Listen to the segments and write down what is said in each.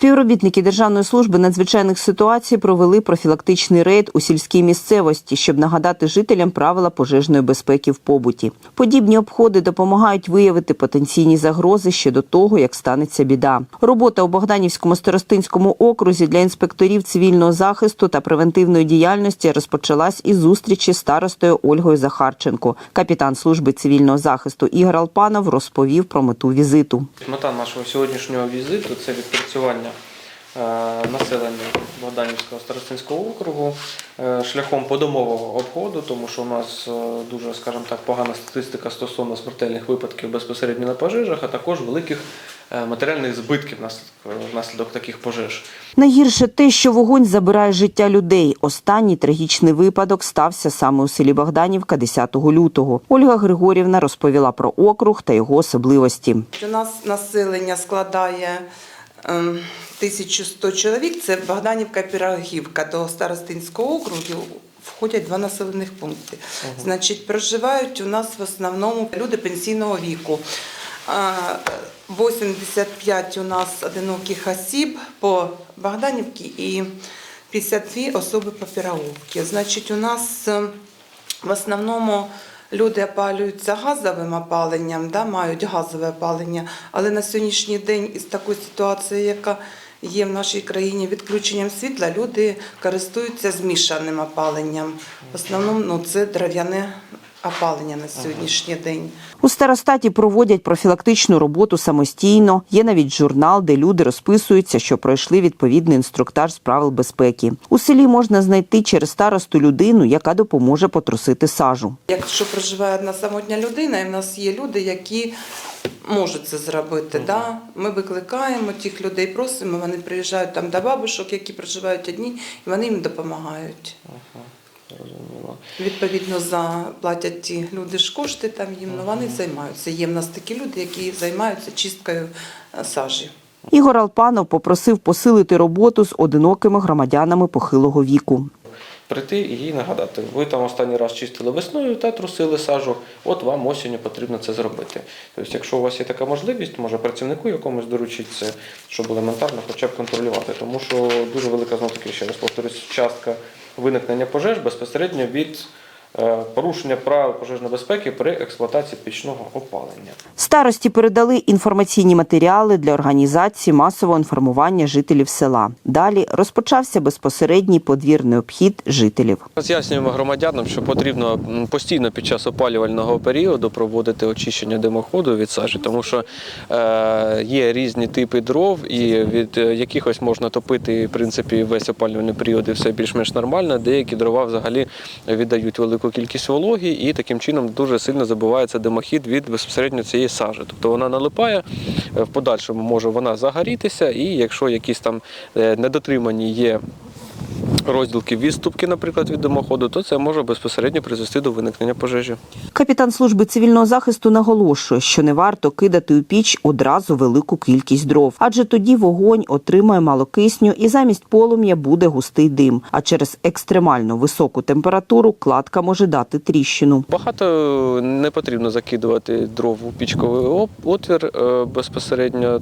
Співробітники Державної служби надзвичайних ситуацій провели профілактичний рейд у сільській місцевості, щоб нагадати жителям правила пожежної безпеки в побуті. Подібні обходи допомагають виявити потенційні загрози ще до того, як станеться біда. Робота у Богданівському старостинському окрузі для інспекторів цивільного захисту та превентивної діяльності розпочалась із зустрічі старостою Ольгою Захарченко. Капітан служби цивільного захисту Ігор Алпанов розповів про мету візиту. Мета нашого сьогоднішнього візиту це відпрацювання населення Богданівського старостинського округу е, шляхом подомового обходу, тому що у нас е, дуже, скажімо так, погана статистика стосовно смертельних випадків безпосередньо на пожежах, а також великих е, матеріальних збитків внаслідок, внаслідок таких пожеж. Найгірше те, що вогонь забирає життя людей. Останній трагічний випадок стався саме у селі Богданівка 10 лютого. Ольга Григорівна розповіла про округ та його особливості. У нас населення складає 1100 чоловік. Це Богданівка Пірогівка. До Старостинського округу входять два населених пункти. Значить, проживають у нас в основному люди пенсійного віку. А, 85 у нас одиноких осіб по Богданівці і 52 особи по Піроговці. Значить, у нас ем, в основному люди опалюються газовим опаленням, да, мають газове опалення, але на сьогоднішній день із такою ситуацією, яка є в нашій країні відключенням світла, люди користуються змішаним опаленням. В основному ну, це дерев'яне опалення на сьогоднішній день. У старостаті проводять профілактичну роботу самостійно. Є навіть журнал, де люди розписуються, що пройшли відповідний інструктаж з правил безпеки. У селі можна знайти через старосту людину, яка допоможе потрусити сажу. Якщо проживає одна самотня людина, і в нас є люди, які можуть це зробити. Да? Ми викликаємо тих людей, просимо, вони приїжджають там до бабушок, які проживають одні, і вони їм допомагають. Ага, зрозуміло. Відповідно, заплатять ті люди ж кошти там їм, ну вони займаються. Є в нас такі люди, які займаються чисткою е, сажі. Ігор Алпанов попросив посилити роботу з одинокими громадянами похилого віку. Прийти і їй нагадати, ви там останній раз чистили весною та трусили сажу, от вам осінню потрібно це зробити. Тобто, якщо у вас є така можливість, може працівнику якомусь доручити це, щоб елементарно хоча б контролювати. Тому що дуже велика знов таки, ще раз повторюсь, частка виникнення пожеж безпосередньо від порушення правил пожежної безпеки при експлуатації пічного опалення. Старості передали інформаційні матеріали для організації масового інформування жителів села. Далі розпочався безпосередній подвірний обхід жителів. Роз'яснюємо громадянам, що потрібно постійно під час опалювального періоду проводити очищення димоходу від сажі, тому що е, є різні типи дров, і від е, якихось можна топити в принципі весь опалювальний період і все більш-менш нормально. Деякі дрова взагалі віддають велику кількість вологи, і таким чином дуже сильно забувається димохід від безпосередньо цієї сажі. Тобто вона налипає, е, в подальшому може вона загорітися, і якщо якісь там е, недотримані є розділки відступки, наприклад, від димоходу, то це може безпосередньо призвести до виникнення пожежі. Капітан служби цивільного захисту наголошує, що не варто кидати у піч одразу велику кількість дров, адже тоді вогонь отримає мало кисню і замість полум'я буде густий дим. А через екстремально високу температуру кладка може дати тріщину. Багато не потрібно закидувати дров у пічковий отвір е, безпосередньо.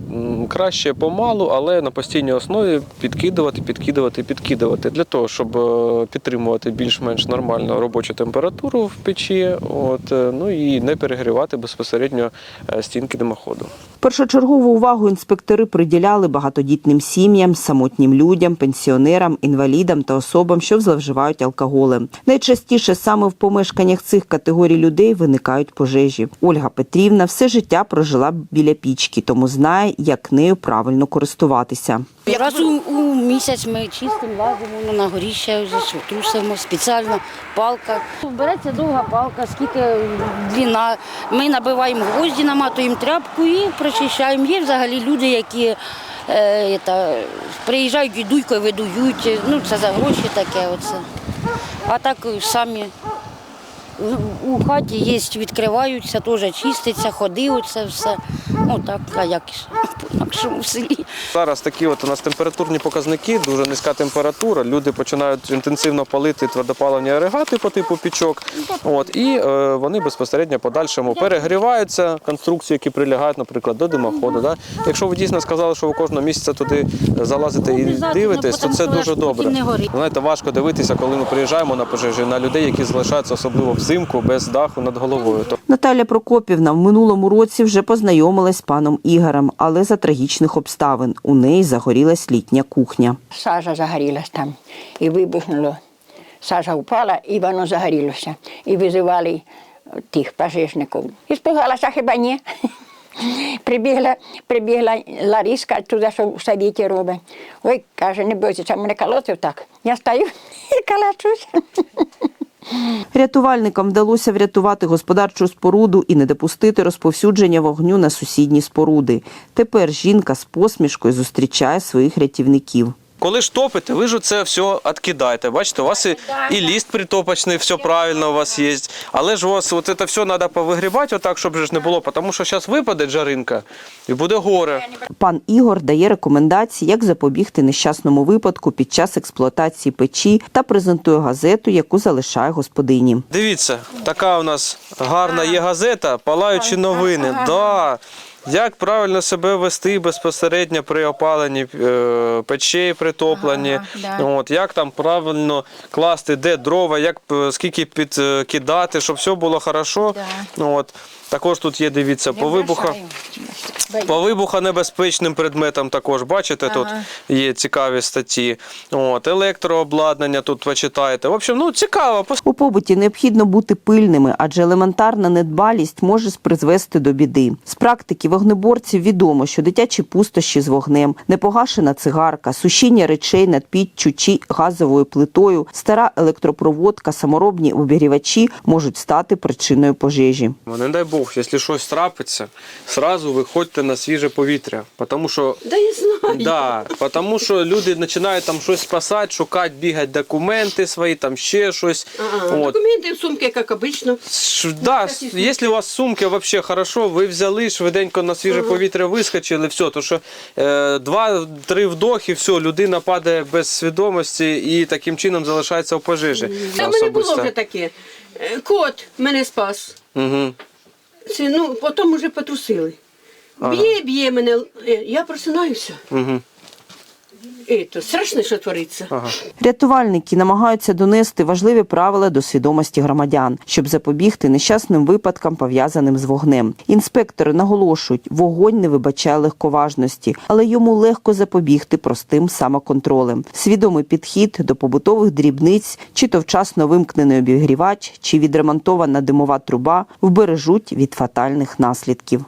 Краще помалу, але на постійній основі підкидувати, підкидувати, підкидувати для того, щоб е, підтримувати більш-менш нормальну робочу температуру в печі, от, е, ну і не перегрівати безпосередньо е, стінки димоходу. Першочергову увагу інспектори приділяли багатодітним сім'ям, самотнім людям, пенсіонерам, інвалідам та особам, що зловживають алкоголем. Найчастіше саме в помешканнях цих категорій людей виникають пожежі. Ольга Петрівна все життя прожила біля пічки, тому знає, як нею правильно користуватися. Раз у, у місяць ми чистимо, лазимо на горі ще трусимо, спеціальна палка. Береться довга палка, скільки длина. Ми набиваємо гвозді, наматуємо тряпку і прочищаємо. Є взагалі люди, які е, та, приїжджають дідуйкою, видують. Ну, це за гроші таке. Оце. А так самі у- хаті є, відкриваються, теж чиститься, ходи, оце все. Ну так, а як по нашому селі. Зараз такі от у нас температурні показники, дуже низька температура. Люди починають інтенсивно палити твердопаливні агрегати по типу пічок. От, і е, вони безпосередньо в подальшому перегріваються, конструкції, які прилягають, наприклад, до димоходу. Да? Якщо ви дійсно сказали, що ви кожного місяця туди залазите і дивитесь, то це дуже добре. Знаєте, важко дивитися, коли ми приїжджаємо на пожежі, на людей, які залишаються особливо взимку без даху над головою. Наталя Прокопівна в минулому році вже познайомилась з паном Ігорем, але за трагічних обставин у неї загорілась літня кухня. сажа загорілась там і вибухнуло. Сажа впала і воно загорілося. І визивали тих пожежників. І спугалася хіба ні. Прибігла, прибігла Лариска туди, що в совіті робить. Ой, каже, не бойтеся, мене колотив так. Я стою і калачусь. Рятувальникам вдалося врятувати господарчу споруду і не допустити розповсюдження вогню на сусідні споруди. Тепер жінка з посмішкою зустрічає своїх рятівників. Коли ж топите, ви ж це все відкидаєте. Бачите, у вас і, і ліст притопочний, все правильно у вас є. Але ж у вас от це все треба повигрібати отак, щоб же ж не було, тому що зараз випаде жаринка і буде горе. Пан Ігор дає рекомендації, як запобігти нещасному випадку під час експлуатації печі та презентує газету, яку залишає господині. Дивіться, така у нас гарна є газета, палаючі новини. Да. Як правильно себе вести безпосередньо при опаленні е, печей притопленні, от, як там правильно класти, де дрова, як е, скільки підкидати, щоб все було хорошо. От. Також тут є, дивіться, по вибухах. По вибухонебезпечним предметам також, бачите, тут є цікаві статті. От, електрообладнання тут ви читаєте. В общем, ну цікаво. У побуті необхідно бути пильними, адже елементарна недбалість може призвести до біди. З практики вогнеборців відомо, що дитячі пустощі з вогнем, непогашена цигарка, сушіння речей над піччю чи газовою плитою, стара електропроводка, саморобні обігрівачі можуть стати причиною пожежі. Не дай Бог, якщо щось трапиться, сразу виходьте на свіже повітря. Тому що, Да я знаю. да, тому що люди починають там щось спасати, шукати, бігати документи свої, там ще щось. Ага, От. Документы в сумке, как обычно. Ш- Да, якщо у вас сумки вообще хорошо, ви взяли швиденько на свіже повітря вискочили, все, то що е, два-три вдохи, все, людина падає без свідомості і таким чином залишається в пожежі. Та в мене було вже таке. Е, Кот мене спас. Угу. Це, ну, потім вже потрусили. Б'є, б'є мене, е, я просинаюся. Угу. І то страшно, що твориться. Ага. Рятувальники намагаються донести важливі правила до свідомості громадян, щоб запобігти нещасним випадкам, пов'язаним з вогнем. Інспектори наголошують, вогонь не вибачає легковажності, але йому легко запобігти простим самоконтролем. Свідомий підхід до побутових дрібниць, чи то вчасно вимкнений обігрівач, чи відремонтована димова труба вбережуть від фатальних наслідків.